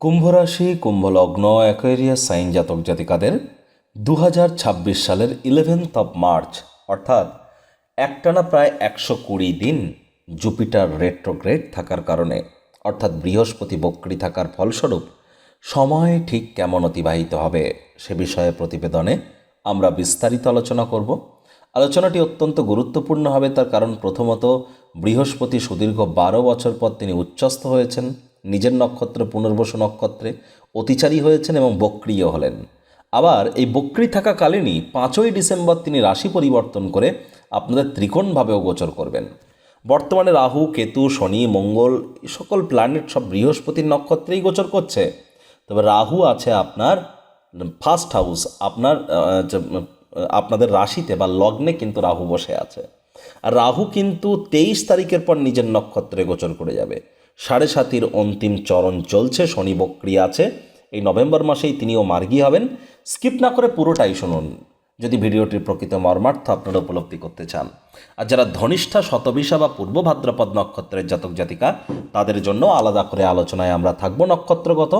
কুম্ভ রাশি কুম্ভ লগ্ন Aquarius sign জাতক জাতিকাদের দু হাজার ছাব্বিশ সালের ইলেভেন্থ অফ মার্চ অর্থাৎ একটানা প্রায় একশো কুড়ি দিন জুপিটার রেট্রোগ্রেড থাকার কারণে, অর্থাৎ বৃহস্পতি বক্রী থাকার ফলস্বরূপ সময় ঠিক কেমন অতিবাহিত হবে সে বিষয়ে প্রতিবেদনে আমরা বিস্তারিত আলোচনা করব। আলোচনাটি অত্যন্ত গুরুত্বপূর্ণ হবে তার কারণ প্রথমত বৃহস্পতি সুদীর্ঘ বারো বছর পর তিনি উচ্চস্থ হয়েছেন। নিজের নক্ষত্র, পুনর্বসু নক্ষত্রে অতিচারী হয়েছেন এবং বক্রিয় হলেন। আবার এই বক্রি থাকাকালীনই পাঁচই ডিসেম্বর তিনি রাশি পরিবর্তন করে আপনাদের ত্রিকোণভাবেও গোচর করবেন। বর্তমানে রাহু, কেতু, শনি, মঙ্গল সকল প্ল্যানেট সব বৃহস্পতির নক্ষত্রেই গোচর করছে। তবে রাহু আছে আপনার ফার্স্ট হাউস আপনার আপনাদের রাশিতে বা লগ্নে কিন্তু রাহু বসে আছে। আর রাহু কিন্তু তেইশ তারিখের পর নিজের নক্ষত্রে গোচর করে যাবে। সাড়ে সাতির অন্তিম চরণ চলছে, শনি বক্রি আছে। এই নভেম্বর মাসেই তিনিও মার্গী হবেন। স্কিপ না করে পুরোটাই শুনুন। যদি ভিডিওটির প্রকৃত মর্মার্থ আপনারা উপলব্ধি করতে চান। আর যারা ধনিষ্ঠা, শতবিশা বা পূর্ব ভাদ্রপদ নক্ষত্রের জাতক জাতিকা, তাদের জন্য আলাদা করে আলোচনায় আমরা থাকব নক্ষত্রগত।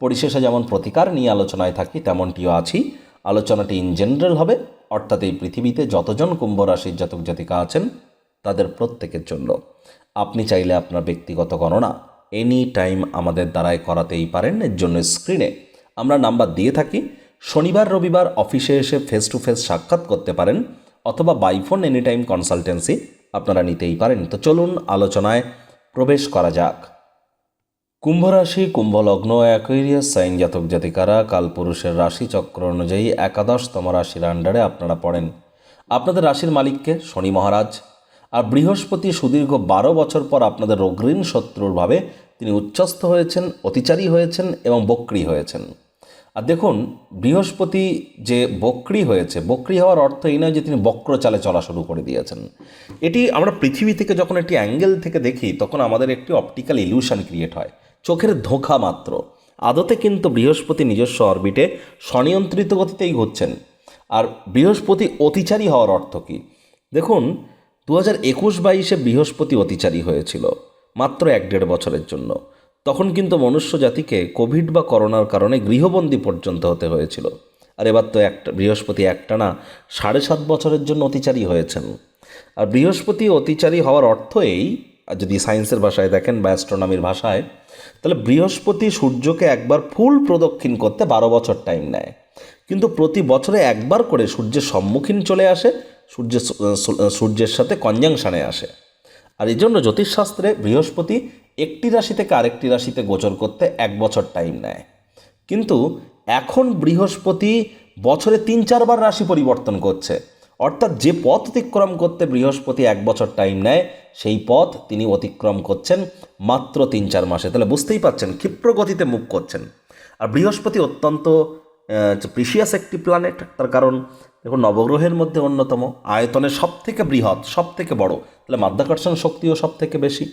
পরিশেষে যেমন প্রতিকার নিয়ে আলোচনায় থাকি, তেমনটিও আছি। আলোচনাটি ইন জেনারেল হবে, অর্থাৎ এই পৃথিবীতে যতজন কুম্ভ রাশির জাতক জাতিকা আছেন তাদের প্রত্যেকের জন্য। আপনি চাইলে আপনার ব্যক্তিগত গণনা এনি টাইম আমাদের দ্বারাই করাতেই পারেন এর জন্য স্ক্রিনে আমরা নাম্বার দিয়ে থাকি। শনিবার, রবিবার অফিসে এসে ফেস টু ফেস সাক্ষাৎ করতে পারেন অথবা বাইফোন এনি টাইম কনসালটেন্সি আপনারা নিতেই পারেন। তো চলুন আলোচনায় প্রবেশ করা যাক। কুম্ভ রাশি, কুম্ভ লগ্ন অ্যাকোয়ারিয়াস সাইন জাতক জাতিকারা কালপুরুষের রাশি চক্র অনুযায়ী একাদশতম রাশির আন্ডারে আপনারা পড়েন। আপনাদের রাশির মালিককে শনি মহারাজ আর বৃহস্পতি সুদীর্ঘ বারো বছর পর আপনাদের অগ্রীণ শত্রুর ভাবে তিনি উচ্চস্থ হয়েছেন, অতিচারী হয়েছেন এবং বক্রী হয়েছেন। আর দেখুন, বৃহস্পতি যে বক্রী হয়েছে, বক্রী হওয়ার অর্থ এই নয় যে তিনি বক্র চালে চলা শুরু করে দিয়েছেন। এটি আমরা পৃথিবী থেকে যখন একটি অ্যাঙ্গেল থেকে দেখি, তখন আমাদের একটি অপটিক্যাল ইলিউশন ক্রিয়েট হয়। চোখের ধোঁকা মাত্র। আদতে কিন্তু বৃহস্পতি নিজস্ব অরবিটে স্বনিয়ন্ত্রিত গতিতেই ঘুরছেন। আর বৃহস্পতি অতিচারী হওয়ার অর্থ কী? দেখুন দু হাজার একুশ বাইশে বৃহস্পতি অতিচারী হয়েছিল, মাত্র এক দেড় বছরের জন্য। তখন কিন্তু মনুষ্য জাতিকে কোভিড বা করোনার কারণে গৃহবন্দী পর্যন্ত হতে হয়েছিল। আর এবার তো একটা বৃহস্পতি একটানা সাড়ে সাত বছরের জন্য অতিচারী হয়েছেন। আর বৃহস্পতি অতিচারী হওয়ার অর্থ এই, আর যদি সায়েন্সের ভাষায় দেখেন বা অ্যাস্ট্রোনমির ভাষায়, তাহলে বৃহস্পতি সূর্যকে একবার ফুল প্রদক্ষিণ করতে বারো বছর টাইম নেয়। কিন্তু প্রতি বছরে একবার করে সূর্যের সম্মুখীন চলে আসে সূর্যের সূর্যের সাথে কনজাংশনে আসে। আর এই জন্য জ্যোতিষশাস্ত্রে বৃহস্পতি একটি রাশি থেকে আরেকটি রাশিতে গোচর করতে এক বছর টাইম নেয়। কিন্তু এখন বৃহস্পতি বছরে তিন, চারবার রাশি পরিবর্তন করছে। অর্থাৎ যে পথ অতিক্রম করতে বৃহস্পতি এক বছর টাইম নেয়, সেই পথ তিনি অতিক্রম করছেন মাত্র তিন, চার মাসে। তাহলে বুঝতেই পাচ্ছেন ক্ষিপ্র গতিতে করছেন। আর বৃহস্পতি অত্যন্ত প্রিসিয়াস একটি প্ল্যানেট তার কারণ দেখুন, নবগ্রহের মধ্যে অন্যতম আয়তনে সব থেকে বৃহৎ সব থেকে বড়, তাহলে মাধ্যাকর্ষণ শক্তিও সব থেকে বেশি।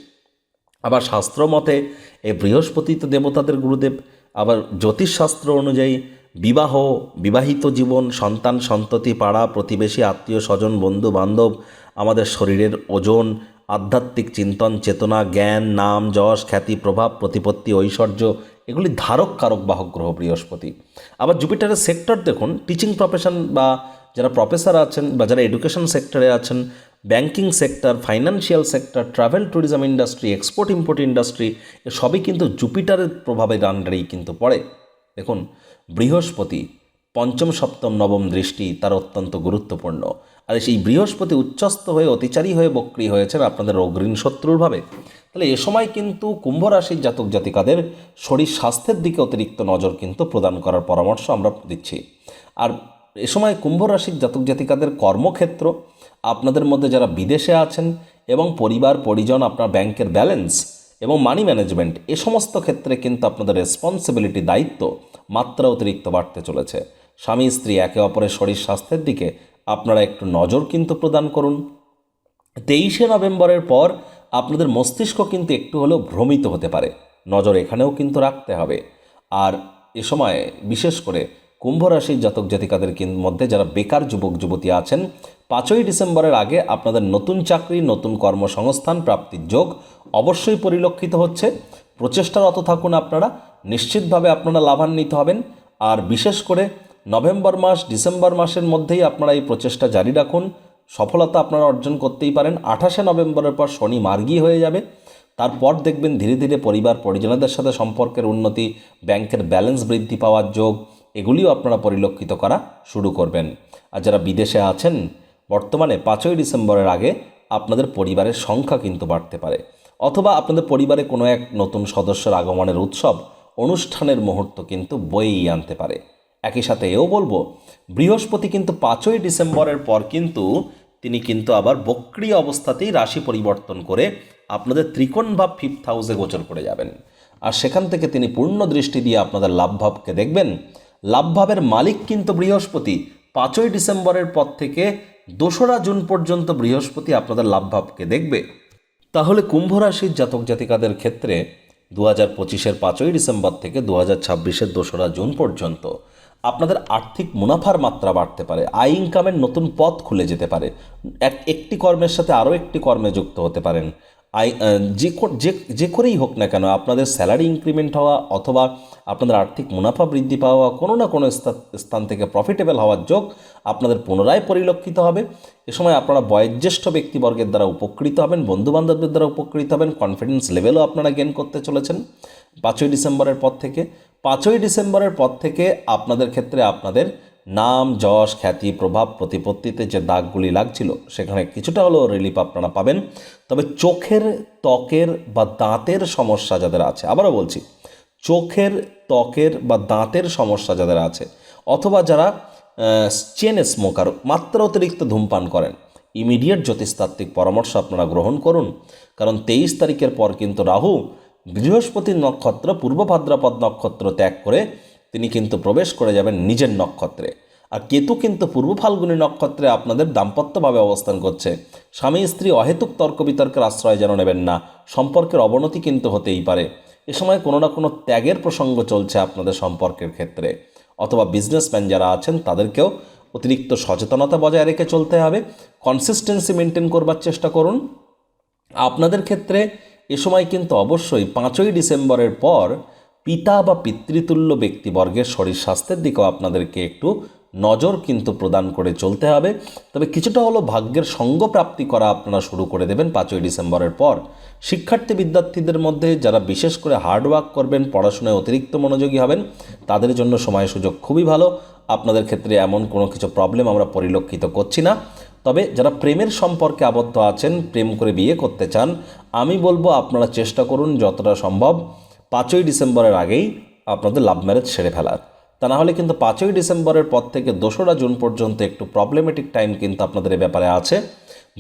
আবার শাস্ত্র মতে এই বৃহস্পতি তো দেবতাদের গুরুদেব, আবার জ্যোতিষশাস্ত্র অনুযায়ী বিবাহ, বিবাহিত জীবন, সন্তান, সন্ততি, পাড়া, প্রতিবেশী, আত্মীয়, স্বজন, বন্ধু, বান্ধব, আমাদের শরীরের ওজন, আধ্যাত্মিক চিন্তন, চেতনা, জ্ঞান, নাম, যশ, খ্যাতি, প্রভাব, প্রতিপত্তি, ঐশ্বর্য এগুলি ধারক, কারক, বাহক গ্রহ, বৃহস্পতি। আবার জুপিটারের সেক্টর দেখুন টিচিং প্রফেশন বা যারা প্রফেসর আছেন বা যারা এডুকেশন সেক্টরে আছেন banking sector financial sector travel tourism industry export import industry সবই কিন্তু জুপিটারের প্রভাবের আন্ডারেই কিন্তু পড়ে। দেখুন, বৃহস্পতি, পঞ্চম, সপ্তম, নবম দৃষ্টি তার অত্যন্ত গুরুত্বপূর্ণ। আর সেই বৃহস্পতি উচ্চস্থ হয়ে অতিচারী হয়ে বক্রী হয়েছেন আপনাদের অগ্রীণ শত্রুর ভাবে। তাহলে এ সময় কিন্তু কুম্ভ রাশির জাতক জাতিকাদের শরীর স্বাস্থ্যের দিকে অতিরিক্ত নজর কিন্তু প্রদান করার পরামর্শ আমরা দিচ্ছি। আর এ সময় কুম্ভ রাশির জাতক জাতিকাদের কর্মক্ষেত্র, আপনাদের মধ্যে যারা বিদেশে আছেন এবং পরিবার, পরিজন, আপনার ব্যাংকের ব্যালেন্স এবং মানি ম্যানেজমেন্ট এ সমস্ত ক্ষেত্রে কিন্তু আপনাদের রেসপন্সিবিলিটি দায়িত্ব মাত্রা অতিরিক্ত বাড়তে চলেছে। স্বামী, স্ত্রী একে অপরের শরীর স্বাস্থ্যের দিকে আপনারা একটু নজর কিন্তু প্রদান করুন। তেইশে নভেম্বরের পর আপনাদের মস্তিষ্ক কিন্তু একটু হলেও ভ্রমিত হতে পারে। নজর এখানেও কিন্তু রাখতে হবে। আর এ সময় বিশেষ করে কুম্ভ রাশির জাতক জাতিকাদের মধ্যে যারা বেকার যুবক যুবতী আছেন, পাঁচই ডিসেম্বরের আগে আপনাদের নতুন চাকরি, নতুন কর্মসংস্থান প্রাপ্তির যোগ অবশ্যই পরিলক্ষিত হচ্ছে। প্রচেষ্টারত থাকুন আপনারা। নিশ্চিতভাবে আপনারা লাভান্বিত হবেন। আর বিশেষ করে নভেম্বর মাস, ডিসেম্বর মাসের মধ্যেই আপনারা এই প্রচেষ্টা জারি রাখুন। সফলতা আপনারা অর্জন করতেই পারেন। আঠাশে নভেম্বরের পর শনি মার্গী হয়ে যাবে। তারপর দেখবেন ধীরে ধীরে পরিবার, পরিজনদের সাথে সম্পর্কের উন্নতি, ব্যাংকের ব্যালেন্স বৃদ্ধি পাওয়ার যোগ, এগুলিও আপনারা পরিলক্ষিত করা শুরু করবেন। আর যারা বিদেশে আছেন, বর্তমানে পাঁচই ডিসেম্বরের আগে আপনাদের পরিবারের সংখ্যা কিন্তু বাড়তে পারে। অথবা আপনাদের পরিবারে কোনো এক নতুন সদস্যের আগমনের উৎসব, অনুষ্ঠানের মুহূর্ত কিন্তু বয়েই আনতে পারে। একই সাথে এও বলব, বৃহস্পতি কিন্তু পাঁচই ডিসেম্বরের পর কিন্তু তিনি কিন্তু আবার বক্রিয় অবস্থাতেই রাশি পরিবর্তন করে আপনাদের ত্রিকোণ ভাব ফিফথ হাউসে গোচর করে যাবেন। আর সেখান থেকে তিনি পূর্ণ দৃষ্টি দিয়ে আপনাদের লাভভাবকে দেখবেন। লাভভাবের মালিক কিন্তু বৃহস্পতি। পাঁচই ডিসেম্বরের পর থেকে দোসরা জুন পর্যন্ত বৃহস্পতি আপনাদের লাভভাবকে দেখবে। তাহলে কুম্ভ রাশির জাতক জাতিকাদের ক্ষেত্রে দু হাজার পঁচিশের পাঁচই ডিসেম্বর থেকে দু হাজার ছাব্বিশের দোসরা জুন পর্যন্ত আপনাদের আর্থিক মুনাফার মাত্রা বাড়তে পারে, আয় ইনকামের নতুন পথ খুলে যেতে পারে। এক, একটি কর্মের সাথে আরও একটি কর্মে যুক্ত হতে পারেন। আই যে যে করেই হোক না কেন, আপনাদের স্যালারি ইনক্রিমেন্ট হওয়া অথবা আপনাদের আর্থিক মুনাফা বৃদ্ধি পাওয়া কোনো না কোনো স্থান- থেকে প্রফিটেবল হওয়ার যোগ আপনাদের পুনরায় পরিলক্ষিত হবে। এ সময় আপনারা বয়োজ্যেষ্ঠ ব্যক্তিবর্গের দ্বারা উপকৃত হবেন, বন্ধুবান্ধবদের দ্বারা উপকৃত হবেন কনফিডেন্স লেভেলও আপনারা গেন করতে চলেছেন। পাঁচই ডিসেম্বরের পর থেকে, পাঁচই ডিসেম্বরের পর থেকে আপনাদের ক্ষেত্রে আপনাদের নাম, যশ, খ্যাতি, প্রভাব প্রতিপত্তিতে যে দাগগুলি লাগছিল, সেখানে কিছুটা হলেও রিলিফ আপনারা পাবেন। তবে চোখের ত্বকের বা দাঁতের সমস্যা যাদের আছে, আবারও বলছি চোখের, ত্বকের বা দাঁতের সমস্যা যাদের আছে, অথবা যারা চেন স্মোকার, মাত্রা অতিরিক্ত ধূমপান করেন, ইমিডিয়েট জ্যোতিষতাত্ত্বিক পরামর্শ আপনারা গ্রহণ করুন। কারণ তেইশ তারিখের পর কিন্তু রাহু, বৃহস্পতির নক্ষত্র, পূর্ব ভাদ্রাপদ নক্ষত্র ত্যাগ করে তিনি কিন্তু প্রবেশ করে যাবেন নিজের নক্ষত্রে। আর কেতু কিন্তু পূর্ব ফাল্গুনী নক্ষত্রে আপনাদের দাম্পত্যভাবে অবস্থান করছে। স্বামী, স্ত্রী অহেতুক তর্ক বিতর্কের আশ্রয় যেন নেবেন না। সম্পর্কের অবনতি কিন্তু হতেই পারে। এ সময় কোনো না কোনো ত্যাগের প্রসঙ্গ চলছে আপনাদের সম্পর্কের ক্ষেত্রে। অথবা বিজনেসম্যান যারা আছেন, তাদেরকেও অতিরিক্ত সচেতনতা বজায় রেখে চলতে হবে। কনসিস্টেন্সি মেনটেন করবার চেষ্টা করুন। আপনাদের ক্ষেত্রে এ সময় কিন্তু অবশ্যই পাঁচই ডিসেম্বরের পর পিতা বা পিতৃতুল্য ব্যক্তিবর্গের শরীর স্বাস্থ্যের দিকেও আপনাদেরকে একটু নজর কিন্তু প্রদান করে চলতে হবে। তবে কিছুটা হলো ভাগ্যের সঙ্গ প্রাপ্তি করা আপনারা শুরু করে দেবেন পাঁচই ডিসেম্বরের পর। শিক্ষার্থী বিদ্যার্থীদের মধ্যে যারা বিশেষ করে হার্ডওয়ার্ক করবেন, পড়াশোনায় অতিরিক্ত মনোযোগী হবেন, তাদের জন্য সময় সুযোগ খুবই ভালো। আপনাদের ক্ষেত্রে এমন কোনো কিছু প্রবলেম আমরা পরিলক্ষিত করছি না। তবে যারা প্রেমের সম্পর্কে আবদ্ধ আছেন, প্রেম করে বিয়ে করতে চান, আমি বলব আপনারা চেষ্টা করুন যতটা সম্ভব পাঁচই ডিসেম্বরের আগেই আপনাদের লাভ ম্যারেজ সেরে ফেলার। তা না হলে কিন্তু পাঁচই ডিসেম্বরের পর থেকে দোসরা জুন পর্যন্ত একটু প্রবলেমেটিক টাইম কিন্তু আপনাদের এ ব্যাপারে আছে।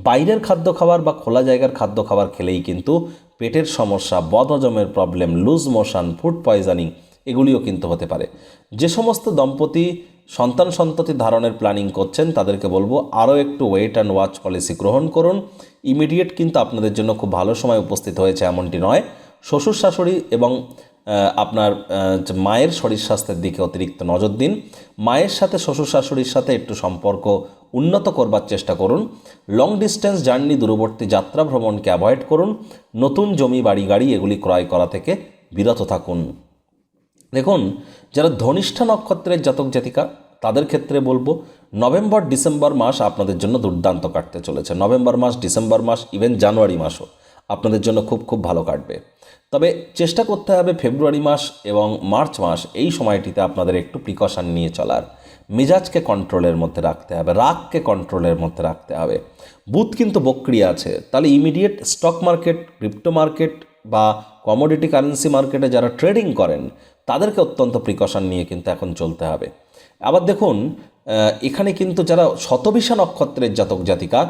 বাইরের খাদ্য খাবার বা খোলা জায়গার খাদ্য খাবার খেলেই কিন্তু পেটের সমস্যা, বদহজমের problem loose motion food poisoning এগুলিও কিন্তু হতে পারে। যে সমস্ত দম্পতি সন্তান সন্ততি ধারণের প্ল্যানিং করছেন, তাদেরকে বলব আরও একটু ওয়েট অ্যান্ড ওয়াচ পলিসি গ্রহণ করুন। ইমিডিয়েট কিন্তু আপনাদের জন্য খুব ভালো সময় উপস্থিত হয়েছে এমনটি নয়। শ্বশুর শাশুড়ি এবং আপনার মায়ের শরীর স্বাস্থ্যের দিকে অতিরিক্ত নজর দিন। মায়ের সাথে শ্বশুর শাশুড়ির সাথে একটু সম্পর্ক উন্নত করবার চেষ্টা করুন। লং ডিস্টেন্স জার্নি দূরবর্তী যাত্রা ভ্রমণকে অ্যাভয়েড করুন। নতুন জমি, বাড়ি, গাড়ি এগুলি ক্রয় করা থেকে বিরত থাকুন। দেখুন, যারা ধনিষ্ঠা নক্ষত্রের জাতক জাতিকা, তাদের ক্ষেত্রে বলব, নভেম্বর, ডিসেম্বর মাস আপনাদের জন্য দুর্দান্ত কাটতে চলেছে। নভেম্বর মাস, ডিসেম্বর মাস ইভেন জানুয়ারি মাসও। আপনাদের জন্য খুব খুব ভালো কাটবে। তবে চেষ্টা করতে হবে ফেব্রুয়ারি মাস এবং মার্চ মাস এই সময়টিতে আপনাদের একটু প্রিকশন নিয়ে চলার। মেজাজকে কন্ট্রোলের মধ্যে রাখতে হবে, রাগকে কন্ট্রোলের মধ্যে রাখতে হবে। বুথ কিন্তু বক্রিয়া আছে, তাহলে immediate stock market crypto market বা কমোডিটি কারেন্সি মার্কেটে যারা ট্রেডিং করেন, তাদেরকে অত্যন্ত প্রিকশন নিয়ে কিন্তু এখন চলতে হবে। আবার দেখুন এখানে কিন্তু যারা শতবিশা নক্ষত্রের জাতক জাতিকা,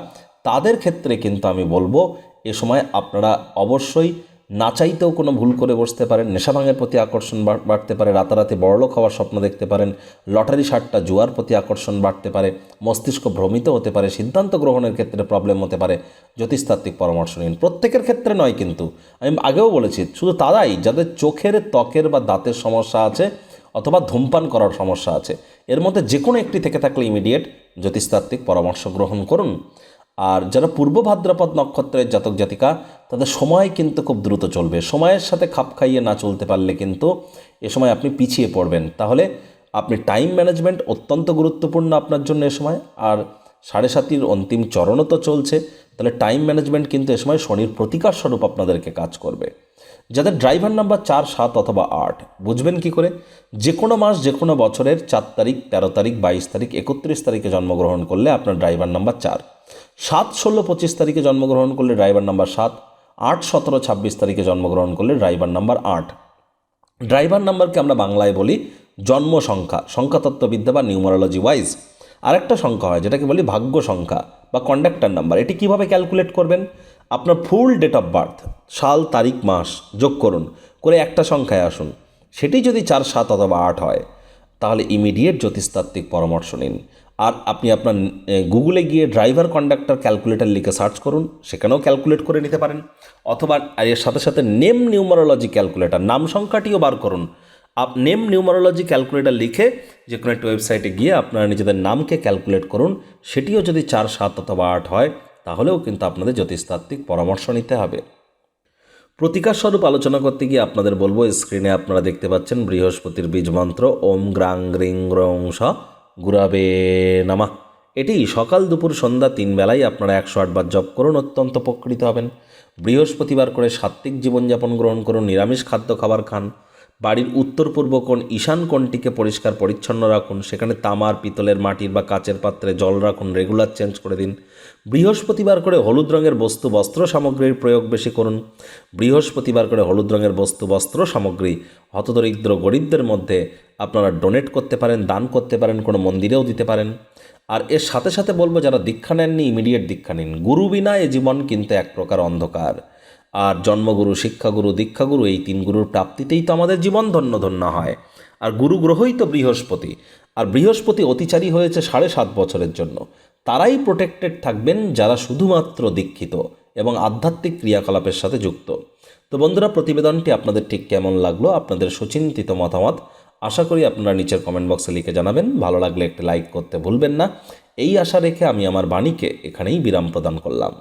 তাদের ক্ষেত্রে কিন্তু আমি বলব এ সময় আপনারা অবশ্যই না চাইতেও কোনো ভুল করে বসতে পারেন। নেশাভাঙের প্রতি আকর্ষণ বাড়তে পারে। রাতারাতি বড়লোক হওয়ার স্বপ্ন দেখতে পারেন। লটারি সারটা জুয়ার প্রতি আকর্ষণ বাড়তে পারে। মস্তিষ্ক ভ্রমিত হতে পারে। সিদ্ধান্ত গ্রহণের ক্ষেত্রে প্রবলেম হতে পারে। জ্যোতিষতাত্ত্বিক পরামর্শ নিন। প্রত্যেকের ক্ষেত্রে নয় কিন্তু। আমি আগেও বলেছি, শুধু তারাই যাদের চোখের ত্বকের বা দাঁতের সমস্যা আছে অথবা ধূমপান করার সমস্যা আছে, এর মধ্যে যে কোনো একটি থেকে থাকলে ইমিডিয়েট জ্যোতিষতাত্ত্বিক পরামর্শ গ্রহণ করুন। আর যারা পূর্ব ভাদ্রপদ নক্ষত্রের জাতক জাতিকা, তাদের সময় কিন্তু খুব দ্রুত চলবে। সময়ের সাথে খাপ খাইয়ে না চলতে পারলে কিন্তু এ সময় আপনি পিছিয়ে পড়বেন। তাহলে আপনি টাইম ম্যানেজমেন্ট অত্যন্ত গুরুত্বপূর্ণ আপনার জন্য এ সময়। আর সাড়ে সাতির অন্তিম চরণও তো চলছে। তাহলে টাইম ম্যানেজমেন্ট কিন্তু এ সময় শনির প্রতিকার স্বরূপ আপনাদেরকে কাজ করবে। যাদের ড্রাইভার নাম্বার চার, সাত অথবা আট, বুঝবেন কি করে? যে কোনো মাস যে কোনো বছরের চার তারিখ, তেরো তারিখ, বাইশ তারিখ, একত্রিশ তারিখে জন্মগ্রহণ করলে আপনার ড্রাইভার নাম্বার চার। সাত, ষোলো, পঁচিশ তারিখে জন্মগ্রহণ করলে ড্রাইভার নাম্বার সাত। আট, সতেরো, ছাব্বিশ তারিখে জন্মগ্রহণ করলে ড্রাইভার নাম্বার আট। ড্রাইভার নাম্বারকে আমরা বাংলায় বলি জন্ম সংখ্যা, সংখ্যাতত্ত্ববিদ্যা বা নিউমারোলজি ওয়াইজ আরেকটা সংখ্যা হয়, যেটাকে বলি ভাগ্য সংখ্যা বা কন্ডাক্টার নাম্বার এটি কীভাবে ক্যালকুলেট করবেন? আপনার ফুল ডেট অফ বার্থ, সাল, তারিখ, মাস যোগ করুন, করে একটা সংখ্যায় আসুন। সেটি যদি চার, সাত অথবা আট হয়, তাহলে ইমিডিয়েট জ্যোতিষতাত্ত্বিক পরামর্শ নিন। আর আপনি আপনার গুগলে গিয়ে ড্রাইভার কন্ডাক্টর ক্যালকুলেটর লিখে সার্চ করুন, সেখানেও ক্যালকুলেট করে নিতে পারেন। অথবা এর সাথে সাথে নেম নিউমারোলজি ক্যালকুলেটর নাম সংখ্যাটিও বার করুন। আপ নেম নিউমারোলজি ক্যালকুলেটার লিখে যে কোনো একটা ওয়েবসাইটে গিয়ে আপনারা নিজেদের নামকে ক্যালকুলেট করুন। সেটিও যদি চার, সাত অথবা আট হয় তাহলেও কিন্তু আপনাদের জ্যোতিষতাত্ত্বিক পরামর্শ নিতে হবে। প্রতিকার স্বরূপ আলোচনা করতে গিয়ে আপনাদের বলব, স্ক্রিনে আপনারা দেখতে পাচ্ছেন বৃহস্পতির বীজ মন্ত্র, ওম গ্রাং গ্রিং গ্রং স গুরাবে নামা। এটি সকাল দুপুর সন্ধ্যা তিন বেলায় আপনারা একশো আটবার জপ করুন, অত্যন্ত উপকৃত হবেন। বৃহস্পতিবার করে সাত্ত্বিক জীবনযাপন গ্রহণ করুন, নিরামিষ খাদ্য খাবার খান বাড়ির উত্তর পূর্ব কোণ ঈশান কোণটিকে পরিষ্কার পরিচ্ছন্ন রাখুন। সেখানে তামার, পিতলের মাটির বা কাচের পাত্রে জল রাখুন, রেগুলার চেঞ্জ করে দিন। বৃহস্পতিবার করে হলুদ রঙের বস্তু বস্ত্র সামগ্রীর প্রয়োগ বেশি করুন। বৃহস্পতিবার করে হলুদ রঙের বস্তু বস্ত্র সামগ্রী হতদরিদ্র গরিবদের মধ্যে আপনারা ডোনেট করতে পারেন, দান করতে পারেন, কোনো মন্দিরেও দিতে পারেন। আর এর সাথে সাথে বলব, যারা দীক্ষা নেননি, ইমিডিয়েট দীক্ষা নিন। গুরু বিনা এ জীবন কিন্তু এক প্রকার অন্ধকার। আর জন্মগুরু, শিক্ষাগুরু, দীক্ষাগুরু এই তিন গুরুর প্রাপ্তিতেই তো আমাদের জীবন ধন্য ধন্য হয়। আর গুরু গ্রহই তো বৃহস্পতি। আর বৃহস্পতি অতিচারী হয়েছে সাড়ে সাত বছরের জন্য। তারাই প্রোটেক্টেড থাকবেন যারা শুধুমাত্র দীক্ষিত এবং আধ্যাত্মিক ক্রিয়াকলাপের সাথে যুক্ত। তো বন্ধুরা, প্রতিবেদনটি আপনাদের ঠিক কেমন লাগল, আপনাদের সুচিন্তিত মতামত, আশা করি আপনারা নিচের কমেন্ট বক্সে লিখে জানাবেন। ভালো লাগলে একটি লাইক করতে ভুলবেন না। এই আশা রেখে আমি আমার বাণীকে এখানেই বিরাম প্রদান করলাম।